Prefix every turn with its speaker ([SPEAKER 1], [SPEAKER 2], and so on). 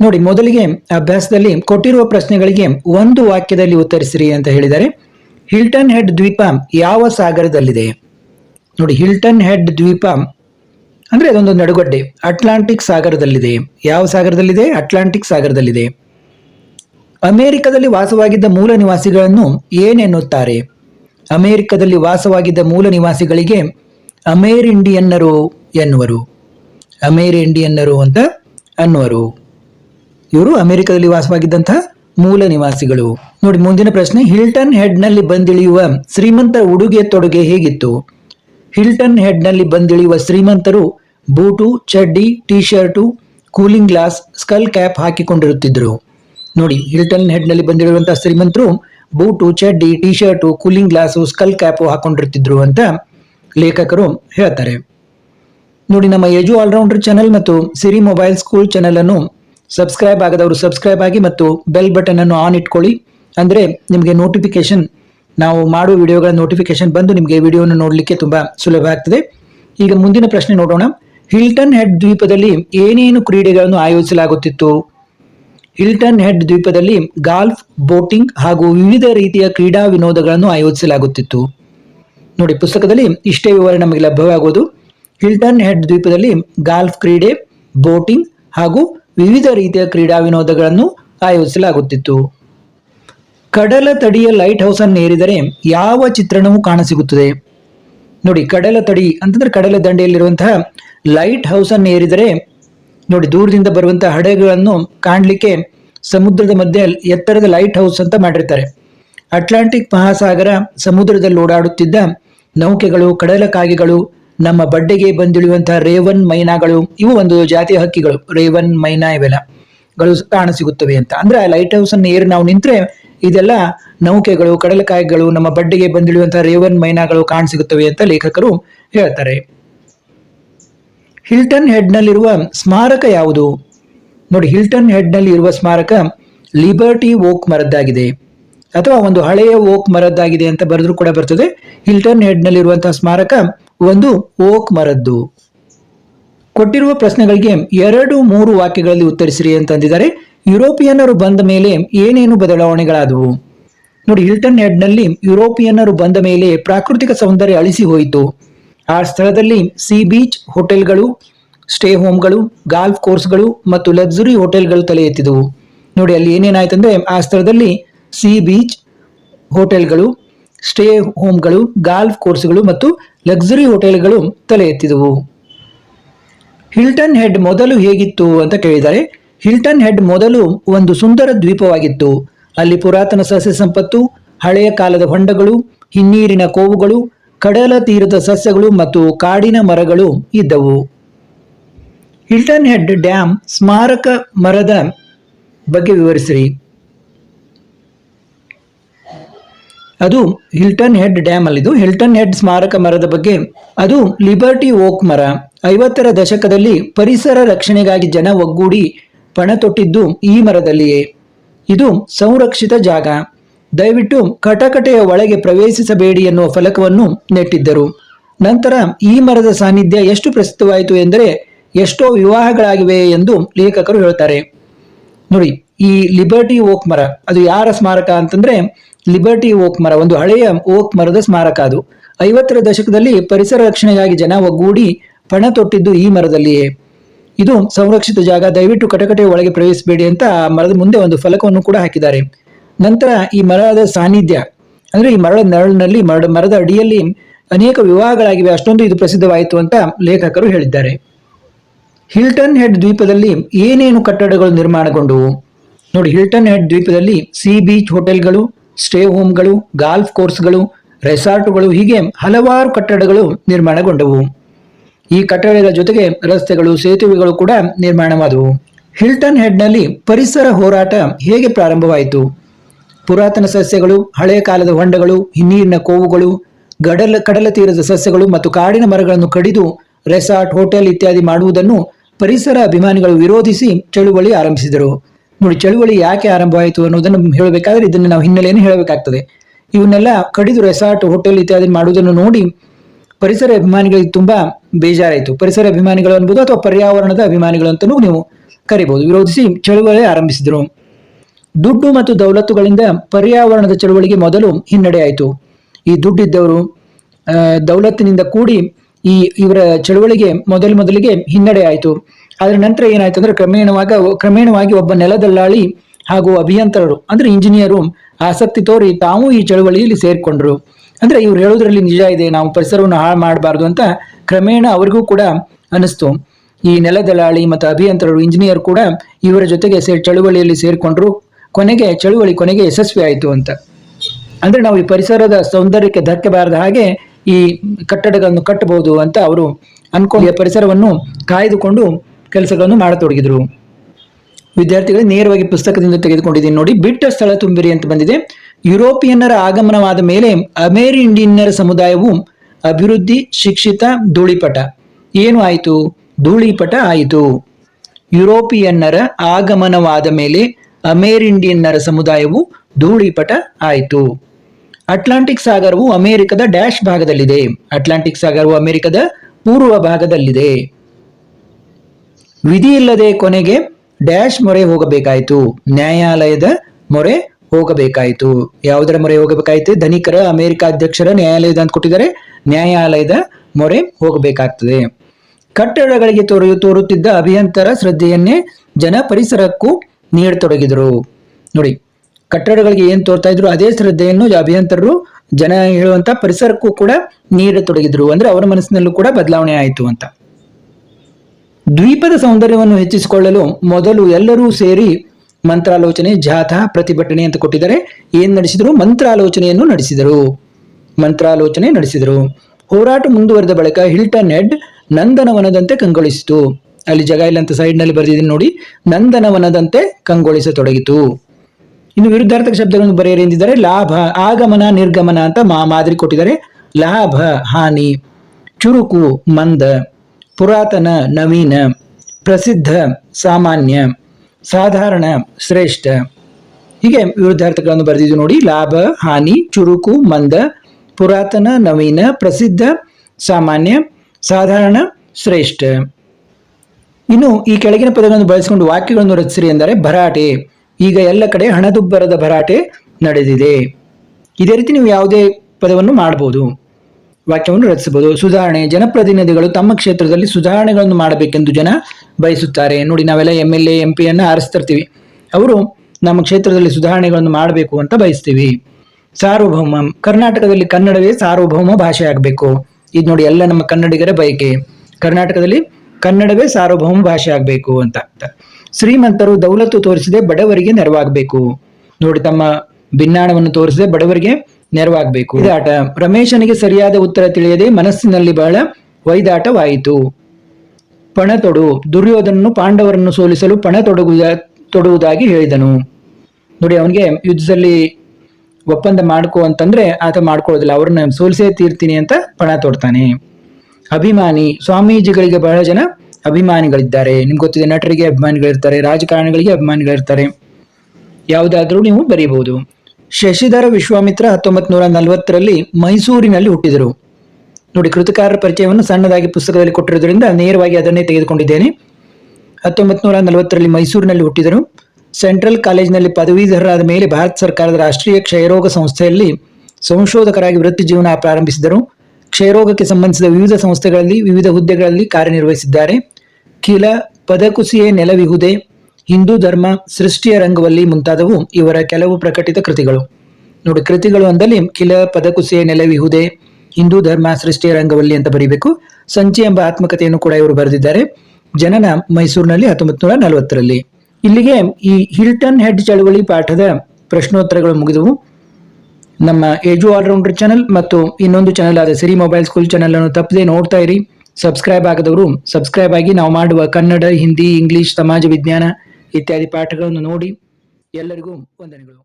[SPEAKER 1] ನೋಡಿ, ಮೊದಲಿಗೆ ಅಭ್ಯಾಸದಲ್ಲಿ ಕೊಟ್ಟಿರುವ ಪ್ರಶ್ನೆಗಳಿಗೆ ಒಂದು ವಾಕ್ಯದಲ್ಲಿ ಉತ್ತರಿಸಿರಿ ಅಂತ ಹೇಳಿದ್ದಾರೆ ಹಿಲ್ಟನ್ ಹೆಡ್ ದ್ವೀಪ ಯಾವ ಸಾಗರದಲ್ಲಿದೆ? ನೋಡಿ, ಹಿಲ್ಟನ್ ಹೆಡ್ ದ್ವೀಪ ಅಂದ್ರೆ ಅದೊಂದು ನಡುಗಡ್ಡೆ. ಅಟ್ಲಾಂಟಿಕ್ ಸಾಗರದಲ್ಲಿದೆ. ಯಾವ ಸಾಗರದಲ್ಲಿದೆ? ಅಟ್ಲಾಂಟಿಕ್ ಸಾಗರದಲ್ಲಿದೆ. ಅಮೆರಿಕದಲ್ಲಿ ವಾಸವಾಗಿದ್ದ ಮೂಲ ನಿವಾಸಿಗಳನ್ನು ಏನೆನ್ನುತ್ತಾರೆ? ಅಮೆರಿಕದಲ್ಲಿ ವಾಸವಾಗಿದ್ದ ಮೂಲ ನಿವಾಸಿಗಳಿಗೆ ಅಮೇರಿಂಡಿಯನ್ನರು ಎನ್ನುವರು. ಅಮೇರಿಂಡಿಯನ್ನರು ಅಂತ ಅನ್ನುವರು. ಇವರು ಅಮೆರಿಕದಲ್ಲಿ ವಾಸವಾಗಿದ್ದಂತಹ ಮೂಲ ನಿವಾಸಿಗಳು. ನೋಡಿ, ಮುಂದಿನ ಪ್ರಶ್ನೆ, ಹಿಲ್ಟನ್ ಹೆಡ್ನಲ್ಲಿ ಬಂದಿಳಿಯುವ ಶ್ರೀಮಂತ ಉಡುಗೆ ತೊಡುಗೆ ಹೇಗಿತ್ತು? ಹಿಲ್ಟನ್ ಹೆಡ್ನಲ್ಲಿ ಬಂದಿಳಿಯುವ ಶ್ರೀಮಂತರು ಬೂಟು, ಚಡ್ಡಿ T shirt cooling glass, skull cap ಹಾಕಿಕೊಂಡಿರುತ್ತಿದ್ದರು. ನೋಡಿ, ಹಿಲ್ಟನ್ ಹೆಡ್ನಲ್ಲಿ ಬಂದಿರುವಂತಹ ಶ್ರೀಮಂತರು ಬೂಟು, ಚಡ್ಡಿ T shirt cooling glass, skull cap ಹಾಕೊಂಡಿರ್ತಿದ್ರು ಅಂತ ಲೇಖಕರು ಹೇಳ್ತಾರೆ. ನೋಡಿ, ನಮ್ಮ ಎಜು ಆಲ್ರೌಂಡರ್ ಚಾನೆಲ್ ಮತ್ತು ಸಿರಿ ಮೊಬೈಲ್ ಸ್ಕೂಲ್ ಚಾನೆಲ್ ಅನ್ನು ಸಬ್ಸ್ಕ್ರೈಬ್ ಆಗದವರು ಸಬ್ಸ್ಕ್ರೈಬ್ ಆಗಿ ಮತ್ತು ಬೆಲ್ ಬಟನ್ ಅನ್ನು ಆನ್ ಇಟ್ಕೊಳ್ಳಿ. ಅಂದ್ರೆ ನಿಮಗೆ ನೋಟಿಫಿಕೇಶನ್ ನಾವು ಮಾಡುವ ವಿಡಿಯೋಗಳ ನೋಟಿಫಿಕೇಶನ್ ಬಂದು ನಿಮಗೆ ವಿಡಿಯೋನ ನೋಡಲಿಕ್ಕೆ ತುಂಬಾ ಸುಲಭ ಆಗ್ತದೆ. ಈಗ ಮುಂದಿನ ಪ್ರಶ್ನೆ ನೋಡೋಣ. ಹಿಲ್ಟನ್ ಹೆಡ್ ದ್ವೀಪದಲ್ಲಿ ಏನೇನು ಕ್ರೀಡೆಗಳನ್ನು ಆಯೋಜಿಸಲಾಗುತ್ತಿತ್ತು? ಹಿಲ್ಟನ್ ಹೆಡ್ ದ್ವೀಪದಲ್ಲಿ ಗಾಲ್ಫ್ ಬೋಟಿಂಗ್ ಹಾಗೂ ವಿವಿಧ ರೀತಿಯ ಕ್ರೀಡಾ ವಿನೋದಗಳನ್ನು ಆಯೋಜಿಸಲಾಗುತ್ತಿತ್ತು. ನೋಡಿ, ಪುಸ್ತಕದಲ್ಲಿ ಇಷ್ಟೇ ವಿವರ ನಮಗೆ ಲಭ್ಯವಾಗುವುದು ಹಿಲ್ಟನ್ ಹೆಡ್ ದ್ವೀಪದಲ್ಲಿ ಗಾಲ್ಫ್ ಕ್ರೀಡೆ ಬೋಟಿಂಗ್ ಹಾಗೂ ವಿವಿಧ ರೀತಿಯ ಕ್ರೀಡಾ ವಿನೋದಗಳನ್ನು ಆಯೋಜಿಸಲಾಗುತ್ತಿತ್ತು. ಕಡಲ ತಡಿಯ ಲೈಟ್ ಹೌಸ್ ಅನ್ನು ಏರಿದರೆ ಯಾವ ಚಿತ್ರಣವೂ ಕಾಣಸಿಗುತ್ತದೆ. ನೋಡಿ, ಕಡಲ ತಡಿ ಅಂತಂದ್ರೆ ಕಡಲ ದಂಡೆಯಲ್ಲಿರುವಂತಹ ಲೈಟ್ ಹೌಸ್ ಅನ್ನು ಏರಿದರೆ ನೋಡಿ, ದೂರದಿಂದ ಬರುವಂತಹ ಹಡಗುಗಳನ್ನು ಕಾಣಲಿಕ್ಕೆ ಸಮುದ್ರದ ಮಧ್ಯೆ ಎತ್ತರದ ಲೈಟ್ ಹೌಸ್ ಅಂತ ಮಾಡಿರ್ತಾರೆ. ಅಟ್ಲಾಂಟಿಕ್ ಮಹಾಸಾಗರ ಸಮುದ್ರದಲ್ಲಿ ಓಡಾಡುತ್ತಿದ್ದ ನೌಕೆಗಳು ಕಡಲ ಕಾಗೆಗಳು ನಮ್ಮ ಬಡ್ಡೆಗೆ ಬಂದಿಳಿಯುವಂತಹ ರೇವನ್ ಮೈನಾಗಳು, ಇವು ಒಂದು ಜಾತಿಯ ಹಕ್ಕಿಗಳು. ರೇವನ್ ಮೈನಾ ಇವೆಲ್ಲ ಗಳು ಕಾಣಸಿಗುತ್ತವೆ ಅಂತ. ಅಂದ್ರೆ ಲೈಟ್ ಹೌಸ್ ಅನ್ನು ಏರಿ ನಾವು ನಿಂತ್ರೆ ಇದೆಲ್ಲ ನೌಕೆಗಳು, ಕಡಲಕಾಯಿಗಳು, ನಮ್ಮ ಬಡ್ಡೆಗೆ ಬಂದಿಳಿಯುವಂತಹ ರೇವನ್ ಮೈನಾಗಳು ಕಾಣಸಿಗುತ್ತವೆ ಅಂತ ಲೇಖಕರು ಹೇಳ್ತಾರೆ. ಹಿಲ್ಟನ್ ಹೆಡ್ನಲ್ಲಿರುವ ಸ್ಮಾರಕ ಯಾವುದು? ನೋಡಿ ಹಿಲ್ಟನ್ ಹೆಡ್ನಲ್ಲಿ ಇರುವ ಸ್ಮಾರಕ ಲಿಬರ್ಟಿ ಓಕ್ ಮರದ್ದಾಗಿದೆ. ಅಥವಾ ಒಂದು ಹಳೆಯ ಓಕ್ ಮರದ್ದಾಗಿದೆ ಅಂತ ಬರೆದ್ರು ಕೂಡ ಬರ್ತದೆ. ಹಿಲ್ಟನ್ ಹೆಡ್ನಲ್ಲಿರುವಂತಹ ಸ್ಮಾರಕ ಒಂದು ಓಕ್ ಮರದ್ದು. ಕೊಟ್ಟಿರುವ ಪ್ರಶ್ನೆಗಳಿಗೆ ಎರಡು ಮೂರು ವಾಕ್ಯಗಳಲ್ಲಿ ಉತ್ತರಿಸಿರಿ ಅಂತಂದಿದ್ದಾರೆ ಯುರೋಪಿಯನ್ನರು ಬಂದ ಮೇಲೆ ಏನೇನು ಬದಲಾವಣೆಗಳಾದವು? ನೋಡಿ, ಹಿಲ್ಟನ್ ಹೆಡ್ನಲ್ಲಿ ಯುರೋಪಿಯನ್ನರು ಬಂದ ಮೇಲೆ ಪ್ರಾಕೃತಿಕ ಸೌಂದರ್ಯ ಅಳಿಸಿ ಹೋಯಿತು. ಆ ಸ್ಥಳದಲ್ಲಿ ಸಿ ಬೀಚ್ ಹೋಟೆಲ್ಗಳು, ಸ್ಟೇ ಹೋಮ್ಗಳು, ಗಾಲ್ಫ್ ಕೋರ್ಸ್ಗಳು ಮತ್ತು ಲಕ್ಸುರಿ ಹೋಟೆಲ್ಗಳು ತಲೆ ಎತ್ತಿದವು. ನೋಡಿ, ಅಲ್ಲಿ ಏನೇನಾಯ್ತಂದ್ರೆ ಆ ಸ್ಥಳದಲ್ಲಿ ಸಿ ಬೀಚ್ ಹೋಟೆಲ್ಗಳು, ಸ್ಟೇ ಹೋಮ್ಗಳು, ಗಾಲ್ಫ್ ಕೋರ್ಸ್ಗಳು ಮತ್ತು ಲಕ್ಸುರಿ ಹೋಟೆಲ್ಗಳು ತಲೆ ಎತ್ತಿದವು. ಹಿಲ್ಟನ್ ಹೆಡ್ ಮೊದಲು ಹೇಗಿತ್ತು ಅಂತ ಕೇಳಿದರೆ ಹಿಲ್ಟನ್ ಹೆಡ್ ಮೊದಲು ಒಂದು ಸುಂದರ ದ್ವೀಪವಾಗಿತ್ತು. ಅಲ್ಲಿ ಪುರಾತನ ಸಸ್ಯ ಸಂಪತ್ತು, ಹಳೆಯ ಕಾಲದ ಹೊಂಡಗಳು, ಹಿನ್ನೀರಿನ ಕೋವುಗಳು, ಕಡಲ ತೀರದ ಸಸ್ಯಗಳು ಮತ್ತು ಕಾಡಿನ ಮರಗಳು ಇದ್ದವು. ಹಿಲ್ಟನ್ ಹೆಡ್ ಡ್ಯಾಮ್ ಸ್ಮಾರಕ ಮರದ ಬಗ್ಗೆ ವಿವರಿಸಿರಿ. ಅದು ಹಿಲ್ಟನ್ ಹೆಡ್ ಡ್ಯಾಮ್ ಅಲ್ಲಿದು. ಹಿಲ್ಟನ್ ಹೆಡ್ ಸ್ಮಾರಕ ಮರದ ಬಗ್ಗೆ ಅದು ಲಿಬರ್ಟಿ ಓಕ್ ಮರ. ಐವತ್ತರ ದಶಕದಲ್ಲಿ ಪರಿಸರ ರಕ್ಷಣೆಗಾಗಿ ಜನ ಒಗ್ಗೂಡಿ ಪಣ ತೊಟ್ಟಿದ್ದು ಈ ಮರದಲ್ಲಿಯೇ. ಇದು ಸಂರಕ್ಷಿತ ಜಾಗ. ದಯವಿಟ್ಟು ಕಟಕಟೆಯ ಒಳಗೆ ಪ್ರವೇಶಿಸಬೇಡಿ ಎನ್ನುವ ಫಲಕವನ್ನು ನೆಟ್ಟಿದ್ದರು. ನಂತರ ಈ ಮರದ ಸಾನ್ನಿಧ್ಯ ಎಷ್ಟು ಪ್ರಸಿದ್ಧವಾಯಿತು ಎಂದರೆ ಎಷ್ಟೋ ವಿವಾಹಗಳಾಗಿವೆ ಎಂದು ಲೇಖಕರು ಹೇಳ್ತಾರೆ. ನೋಡಿ. ಈ ಲಿಬರ್ಟಿ ಓಕ್ ಮರ, ಅದು ಯಾರ ಸ್ಮಾರಕ ಅಂತಂದ್ರೆ ಲಿಬರ್ಟಿ ಓಕ್ ಮರ, ಒಂದು ಹಳೆಯ ಓಕ್ ಮರದ ಸ್ಮಾರಕ ಅದು. ಐವತ್ತರ ದಶಕದಲ್ಲಿ ಪರಿಸರ ರಕ್ಷಣೆಗಾಗಿ ಜನ ಒಗ್ಗೂಡಿ ಪಣ ತೊಟ್ಟಿದ್ದು ಈ ಮರದಲ್ಲಿಯೇ. ಇದು ಸಂರಕ್ಷಿತ ಜಾಗ, ದಯವಿಟ್ಟು ಕಟಕಟೆ ಒಳಗೆ ಪ್ರವೇಶಿಸಬೇಡಿ ಅಂತ ಆ ಮರದ ಮುಂದೆ ಒಂದು ಫಲಕವನ್ನು ಕೂಡ ಹಾಕಿದ್ದಾರೆ. ನಂತರ ಈ ಮರದ ಸಾನ್ನಿಧ್ಯ, ಅಂದ್ರೆ ಈ ಮರದ ನೆರಳಿನಲ್ಲಿ ಮರದ ಮರದ ಅಡಿಯಲ್ಲಿ ಅನೇಕ ವಿವಾಹಗಳಾಗಿವೆ, ಅಷ್ಟೊಂದು ಇದು ಪ್ರಸಿದ್ಧವಾಯಿತು ಅಂತ ಲೇಖಕರು ಹೇಳಿದ್ದಾರೆ. ಹಿಲ್ಟನ್ ಹೆಡ್ ದ್ವೀಪದಲ್ಲಿ ಏನೇನು ಕಟ್ಟಡಗಳು ನಿರ್ಮಾಣಗೊಂಡವು? ನೋಡಿ ಹಿಲ್ಟನ್ ಹೆಡ್ ದ್ವೀಪದಲ್ಲಿ ಸಿ ಬೀಚ್ ಹೋಟೆಲ್ಗಳು ಸ್ಟೇ ಹೋಮ್ಗಳು ಗಾಲ್ಫ್ ಕೋರ್ಸ್ಗಳು ರೆಸಾರ್ಟ್ಗಳು ಹೀಗೆ ಹಲವಾರು ಕಟ್ಟಡಗಳು ನಿರ್ಮಾಣಗೊಂಡವು. ಈ ಕಟ್ಟಡಗಳ ಜೊತೆಗೆ ರಸ್ತೆಗಳು, ಸೇತುವೆಗಳು ಕೂಡ ನಿರ್ಮಾಣವಾದವು. ಹಿಲ್ಟನ್ ಹೆಡ್ನಲ್ಲಿ ಪರಿಸರ ಹೋರಾಟ ಹೇಗೆ ಪ್ರಾರಂಭವಾಯಿತು? ಪುರಾತನ ಸಸ್ಯಗಳು ಹಳೆಯ ಕಾಲದ ಹೊಂಡಗಳು, ಹಿನ್ನೀರಿನ ಕೋವುಗಳು, ಗಡಲ, ಕಡಲ ತೀರದ ಸಸ್ಯಗಳು ಮತ್ತು ಕಾಡಿನ ಮರಗಳನ್ನು ಕಡಿದು ರೆಸಾರ್ಟ್ ಹೋಟೆಲ್ ಇತ್ಯಾದಿ ಮಾಡುವುದನ್ನು ಪರಿಸರ ಅಭಿಮಾನಿಗಳು ವಿರೋಧಿಸಿ ಚಳುವಳಿ ಆರಂಭಿಸಿದರು. ನೋಡಿ, ಚಳುವಳಿ ಯಾಕೆ ಆರಂಭವಾಯಿತು ಅನ್ನೋದನ್ನು ಹೇಳಬೇಕಾದ್ರೆ ಇದನ್ನು ನಾವು ಹಿನ್ನೆಲೆಯನ್ನು ಹೇಳಬೇಕಾಗ್ತದೆ. ಇವನ್ನೆಲ್ಲ ಕಡಿದು ರೆಸಾರ್ಟ್ ಹೋಟೆಲ್ ಇತ್ಯಾದಿ ಮಾಡುವುದನ್ನು ನೋಡಿ ಪರಿಸರ ಅಭಿಮಾನಿಗಳಿಗೆ ತುಂಬಾ ಬೇಜಾರಾಯಿತು. ಪರಿಸರ ಅಭಿಮಾನಿಗಳು ಅನ್ಬೋದು ಅಥವಾ ಪರ್ಯಾವರಣದ ಅಭಿಮಾನಿಗಳು ಅಂತಲೂ ನೀವು ಕರಿಬಹುದು ವಿರೋಧಿಸಿ ಚಳುವಳಿ ಆರಂಭಿಸಿದರು. ದುಡ್ಡು ಮತ್ತು ದೌಲತ್ತುಗಳಿಂದ ಪರ್ಯಾವರಣದ ಚಳುವಳಿಗೆ ಮೊದಲು ಹಿನ್ನಡೆ ಆಯಿತು. ಈ ದುಡ್ಡಿದ್ದವರು ದೌಲತ್ತಿನಿಂದ ಕೂಡಿ ಈ ಇವರ ಚಳುವಳಿಗೆ ಮೊದಲು ಮೊದಲಿಗೆ ಹಿನ್ನಡೆ ಆಯಿತು. ಅದರ ನಂತರ ಏನಾಯ್ತು ಅಂದ್ರೆ ಕ್ರಮೇಣವಾಗ ಕ್ರಮೇಣವಾಗಿ ಒಬ್ಬ ನೆಲದಲ್ಲಾಳಿ ಹಾಗೂ ಅಭಿಯಂತರರು, ಅಂದ್ರೆ ಇಂಜಿನಿಯರು, ಆಸಕ್ತಿ ತೋರಿ ತಾವು ಈ ಚಳವಳಿಯಲ್ಲಿ ಸೇರ್ಕೊಂಡ್ರು. ಅಂದ್ರೆ ಇವ್ರು ಹೇಳೋದ್ರಲ್ಲಿ ನಿಜ ಇದೆ, ನಾವು ಪರಿಸರವನ್ನು ಹಾಳು ಮಾಡಬಾರ್ದು ಅಂತ ಕ್ರಮೇಣ ಅವ್ರಿಗೂ ಕೂಡ ಅನಿಸ್ತು ಈ ನೆಲದಲಾಳಿ ಮತ್ತು ಅಭಿಯಂತರರು, ಇಂಜಿನಿಯರ್ ಕೂಡ ಇವರ ಜೊತೆಗೆ ಸೇರಿ, ಚಳುವಳಿಯಲ್ಲಿ ಸೇರ್ಕೊಂಡ್ರು. ಕೊನೆಗೆ ಚಳುವಳಿ ಕೊನೆಗೆ ಯಶಸ್ವಿ ಆಯಿತು ಅಂತ. ಅಂದ್ರೆ ನಾವು ಈ ಪರಿಸರದ ಸೌಂದರ್ಯಕ್ಕೆ ಧಕ್ಕೆ ಬಾರದ ಹಾಗೆ ಈ ಕಟ್ಟಡಗಳನ್ನು ಕಟ್ಟಬಹುದು ಅಂತ ಅವರು ಅನ್ಕೊಂಡು ಪರಿಸರವನ್ನು ಕಾಯ್ದುಕೊಂಡು ಕೆಲಸಗಳನ್ನು ಮಾಡತೊಡಗಿದ್ರು. ವಿದ್ಯಾರ್ಥಿಗಳು ನೇರವಾಗಿ ಪುಸ್ತಕದಿಂದ ತೆಗೆದುಕೊಂಡಿದ್ದೀನಿ. ನೋಡಿ, ಬಿಟ್ಟ ಸ್ಥಳ ತುಂಬಿರಿ ಅಂತ ಬಂದಿದೆ. ಯುರೋಪಿಯನ್ನರ ಆಗಮನವಾದ ಮೇಲೆ ಅಮೇರಿ ಇಂಡಿಯನ್ನರ ಸಮುದಾಯವು ಅಭಿವೃದ್ಧಿ, ಶಿಕ್ಷಿತ, ಧೂಳಿಪಟ. ಏನು ಆಯಿತು? ಧೂಳಿಪಟ ಆಯಿತು. ಯುರೋಪಿಯನ್ನರ ಆಗಮನವಾದ ಮೇಲೆ ಅಮೇರಿಂಡಿಯನ್ನರ ಸಮುದಾಯವು ಧೂಳಿಪಟ ಆಯಿತು. ಅಟ್ಲಾಂಟಿಕ್ ಸಾಗರವು ಅಮೆರಿಕದ ಡ್ಯಾಶ್ ಭಾಗದಲ್ಲಿದೆ. ಅಟ್ಲಾಂಟಿಕ್ ಸಾಗರವು ಅಮೆರಿಕದ ಪೂರ್ವ ಭಾಗದಲ್ಲಿದೆ. ವಿಧಿ ಇಲ್ಲದೆ ಕೊನೆಗೆ ಡ್ಯಾಶ್ ಮೊರೆ ಹೋಗಬೇಕಾಯಿತು. ನ್ಯಾಯಾಲಯದ ಮೊರೆ ಹೋಗಬೇಕಾಯಿತು. ಯಾವುದರ ಮೊರೆ ಹೋಗಬೇಕಾಯಿತು? ಧನಿಕರ, ಅಮೆರಿಕ ಅಧ್ಯಕ್ಷರ ನ್ಯಾಯಾಲಯದ ಅಂತ ಕೊಟ್ಟಿದ್ದಾರೆ. ನ್ಯಾಯಾಲಯದ ಮೊರೆ ಹೋಗಬೇಕಾಗ್ತದೆ. ಕಟ್ಟಡಗಳಿಗೆ ತೋರು, ತೋರುತ್ತಿದ್ದ ಅಭಿಯಂತರ ಶ್ರದ್ಧೆಯನ್ನೇ ಜನ ಪರಿಸರಕ್ಕೂ ನೀಡತೊಡಗಿದರು. ನೋಡಿ, ಕಟ್ಟಡಗಳಿಗೆ ಏನು ತೋರ್ತಾ ಇದ್ರು ಅದೇ ಶ್ರದ್ಧೆಯನ್ನು ಅಭಿಯಂತರರು ಜನ ಹೇಳುವಂತ ಪರಿಸರಕ್ಕೂ ಕೂಡ ನೀಡತೊಡಗಿದ್ರು. ಅಂದ್ರೆ ಅವರ ಮನಸ್ಸಿನಲ್ಲೂ ಕೂಡ ಬದಲಾವಣೆ ಆಯಿತು ಅಂತ. ದ್ವೀಪದ ಸೌಂದರ್ಯವನ್ನು ಹೆಚ್ಚಿಸಿಕೊಳ್ಳಲು ಮೊದಲು ಎಲ್ಲರೂ ಸೇರಿ ಮಂತ್ರಾಲೋಚನೆ, ಜಾಥಾ, ಪ್ರತಿಭಟನೆ ಅಂತ ಕೊಟ್ಟಿದ್ದಾರೆ. ಏನ್ ನಡೆಸಿದರು? ಮಂತ್ರಾಲೋಚನೆಯನ್ನು ನಡೆಸಿದರು. ಮಂತ್ರಾಲೋಚನೆ ನಡೆಸಿದರು. ಹೋರಾಟ ಮುಂದುವರೆದ ಬಳಿಕ ಹಿಲ್ಟನ್ ಹೆಡ್ ನಂದನವನದಂತೆ ಕಂಗೊಳಿಸಿತು. ಅಲ್ಲಿ ಜಗ ಇಲ್ಲ ಅಂತ ಸೈಡ್ನಲ್ಲಿ ಬರೆದಿದ್ದೀನಿ ನೋಡಿ, ನಂದನವನದಂತೆ ಕಂಗೊಳಿಸತೊಡಗಿತು. ಇನ್ನು ವಿರುದ್ಧಾರ್ಥಕ ಶಬ್ದಗಳನ್ನು ಬರೆಯಿರಿ ಎಂದಿದ್ದಾರೆ. ಲಾಭ, ಆಗಮನ, ನಿರ್ಗಮನ ಅಂತ ಮಾ, ಮಾದರಿ ಕೊಟ್ಟಿದ್ದಾರೆ. ಲಾಭ, ಹಾನಿ, ಚುರುಕು, ಮಂದ. ಪುರಾತನ, ನವೀನ, ಪ್ರಸಿದ್ಧ, ಸಾಮಾನ್ಯ, ಸಾಧಾರಣ, ಶ್ರೇಷ್ಠ. ಹೀಗೆ ವಿರುದ್ಧಾರ್ಥಗಳನ್ನು ಬರೆದಿದ್ದು ನೋಡಿ. ಲಾಭ, ಹಾನಿ, ಚುರುಕು, ಮಂದ, ಪುರಾತನ, ನವೀನ, ಪ್ರಸಿದ್ಧ, ಸಾಮಾನ್ಯ, ಸಾಧಾರಣ, ಶ್ರೇಷ್ಠ. ಇನ್ನು ಈ ಕೆಳಗಿನ ಪದಗಳನ್ನು ಬಳಸಿಕೊಂಡು ವಾಕ್ಯಗಳನ್ನು ರಚಿಸಿರಿ ಎಂದರೆ ಭರಾಟೆ. ಈಗ ಎಲ್ಲ ಕಡೆ ಹಣದುಬ್ಬರದ ಭರಾಟೆ ನಡೆದಿದೆ. ಇದೇ ರೀತಿ ನೀವು ಯಾವುದೇ ಪದವನ್ನು ಮಾಡಬಹುದು. ವಾಕ್ಯವನ್ನು ರಚಿಸಬಹುದು. ಸುಧಾರಣೆ, ಜನಪ್ರತಿನಿಧಿಗಳು ತಮ್ಮ ಕ್ಷೇತ್ರದಲ್ಲಿ ಸುಧಾರಣೆಗಳನ್ನು ಮಾಡಬೇಕೆಂದು ಜನ ಬಯಸುತ್ತಾರೆ. ನೋಡಿ, ನಾವೆಲ್ಲ ಎಂ ಎಲ್ ಎ ಎಂ ಆರಿಸ್ತಿರ್ತೀವಿ. ಅವರು ನಮ್ಮ ಕ್ಷೇತ್ರದಲ್ಲಿ ಸುಧಾರಣೆಗಳನ್ನು ಮಾಡಬೇಕು ಅಂತ ಬಯಸ್ತೀವಿ. ಸಾರ್ವಭೌಮ. ಕರ್ನಾಟಕದಲ್ಲಿ ಕನ್ನಡವೇ ಸಾರ್ವಭೌಮ ಭಾಷೆ ಆಗಬೇಕು. ಇದು ನೋಡಿ, ಎಲ್ಲ ನಮ್ಮ ಕನ್ನಡಿಗರ ಬಯಕೆ. ಕರ್ನಾಟಕದಲ್ಲಿ ಕನ್ನಡವೇ ಸಾರ್ವಭೌಮ ಭಾಷೆ ಆಗಬೇಕು ಅಂತ. ಶ್ರೀಮಂತರು ದೌಲತ್ತು ತೋರಿಸದೆ ಬಡವರಿಗೆ ನೆರವಾಗಬೇಕು. ನೋಡಿ, ತಮ್ಮ ಭಿನ್ನಾಣವನ್ನು ತೋರಿಸದೆ ಬಡವರಿಗೆ ನೆರವಾಗಬೇಕು. ಇದಾಟ. ರಮೇಶನಿಗೆ ಸರಿಯಾದ ಉತ್ತರ ತಿಳಿಯದೆ ಮನಸ್ಸಿನಲ್ಲಿ ಬಹಳ ವೈದಾಟವಾಯಿತು. ಪಣ ತೊಡು. ದುರ್ಯೋಧನನು ಪಾಂಡವರನ್ನು ಸೋಲಿಸಲು ಪಣ ತೊಡಗುವ ತೊಡುವುದಾಗಿ ಹೇಳಿದನು. ನೋಡಿ, ಅವನಿಗೆ ಯುದ್ಧದಲ್ಲಿ ಒಪ್ಪಂದ ಮಾಡ್ಕೋ ಅಂತಂದ್ರೆ ಆತ ಮಾಡ್ಕೊಳ್ಳೋದಿಲ್ಲ. ಅವ್ರನ್ನ ಸೋಲಿಸೇ ತೀರ್ತೀನಿ ಅಂತ ಪಣ ತೊಡ್ತಾನೆ. ಅಭಿಮಾನಿ. ಸ್ವಾಮೀಜಿಗಳಿಗೆ ಬಹಳ ಜನ ಅಭಿಮಾನಿಗಳಿದ್ದಾರೆ. ನಿಮ್ಗೆ ಗೊತ್ತಿದೆ, ನಟರಿಗೆ ಅಭಿಮಾನಿಗಳಿರ್ತಾರೆ, ರಾಜಕಾರಣಿಗಳಿಗೆ ಅಭಿಮಾನಿಗಳಿರ್ತಾರೆ. ಯಾವುದಾದ್ರೂ ನೀವು ಬರೀಬಹುದು. ಶಶಿಧರ ವಿಶ್ವಾಮಿತ್ರ ಹತ್ತೊಂಬತ್ತು ನೂರ ನಲವತ್ತರಲ್ಲಿ ಮೈಸೂರಿನಲ್ಲಿ ಹುಟ್ಟಿದರು. ನೋಡಿ, ಕೃತಕಾರರ ಪರಿಚಯವನ್ನು ಸಣ್ಣದಾಗಿ ಪುಸ್ತಕದಲ್ಲಿ ಕೊಟ್ಟಿರೋದ್ರಿಂದ ನೇರವಾಗಿ ಅದನ್ನೇ ತೆಗೆದುಕೊಂಡಿದ್ದೇನೆ. ಹತ್ತೊಂಬತ್ ನೂರ ನಲವತ್ತರಲ್ಲಿ ಮೈಸೂರಿನಲ್ಲಿ ಹುಟ್ಟಿದರು. ಸೆಂಟ್ರಲ್ ಕಾಲೇಜಿನಲ್ಲಿ ಪದವೀಧರರಾದ ಮೇಲೆ ಭಾರತ ಸರ್ಕಾರದ ರಾಷ್ಟ್ರೀಯ ಕ್ಷಯರೋಗ ಸಂಸ್ಥೆಯಲ್ಲಿ ಸಂಶೋಧಕರಾಗಿ ವೃತ್ತಿ ಜೀವನ ಪ್ರಾರಂಭಿಸಿದರು. ಕ್ಷಯರೋಗಕ್ಕೆ ಸಂಬಂಧಿಸಿದ ವಿವಿಧ ಸಂಸ್ಥೆಗಳಲ್ಲಿ, ವಿವಿಧ ಹುದ್ದೆಗಳಲ್ಲಿ ಕಾರ್ಯನಿರ್ವಹಿಸಿದ್ದಾರೆ. ಕಿಲ ಪದಕುಸಿಯೇ ನೆಲವಿಹುದೆ ಹಿಂದೂ ಧರ್ಮ ಸೃಷ್ಟಿಯ ರಂಗವಲ್ಲಿ ಮುಂತಾದವು ಇವರ ಕೆಲವು ಪ್ರಕಟಿತ ಕೃತಿಗಳು. ನೋಡಿ, ಕೃತಿಗಳು ಅಂದಲ್ಲಿ ಕಿಲ ನೆಲೆ ನೆಲವಿಹುದೆ ಹಿಂದೂ ಧರ್ಮ ಸೃಷ್ಟಿಯ ರಂಗವಲ್ಲಿ ಅಂತ ಬರೀಬೇಕು. ಸಂಚಿ ಎಂಬ ಆತ್ಮಕಥೆಯನ್ನು ಕೂಡ ಇವರು ಬರೆದಿದ್ದಾರೆ. ಜನನ ಮೈಸೂರಿನಲ್ಲಿ ಹತ್ತೊಂಬತ್ತು ನೂರ ನಲವತ್ತರಲ್ಲಿ. ಇಲ್ಲಿಗೆ ಈ ಹಿಲ್ಟನ್ ಹೆಡ್ ಚಳವಳಿ ಪಾಠದ ಪ್ರಶ್ನೋತ್ತರಗಳು ಮುಗಿದವು. ನಮ್ಮ ಏಜು ಆಲ್ರೌಂಡರ್ ಚಾನಲ್ ಮತ್ತು ಇನ್ನೊಂದು ಚಾನಲ್ ಆದ ಸಿರಿ ಮೊಬೈಲ್ ಸ್ಕೂಲ್ ಚಾನಲ್ ಅನ್ನು ತಪ್ಪದೆ ನೋಡ್ತಾ ಇರಿ. ಸಬ್ಸ್ಕ್ರೈಬ್ ಆಗದವರು ಸಬ್ಸ್ಕ್ರೈಬ್ ಆಗಿ ನಾವು ಮಾಡುವ ಕನ್ನಡ, ಹಿಂದಿ, ಇಂಗ್ಲಿಷ್, ಸಮಾಜ, ವಿಜ್ಞಾನ ಇತ್ಯಾದಿ ಪಾಠಗಳನ್ನು ನೋಡಿ ಎಲ್ಲರಿಗೂ ವಂದನೆಗಳು.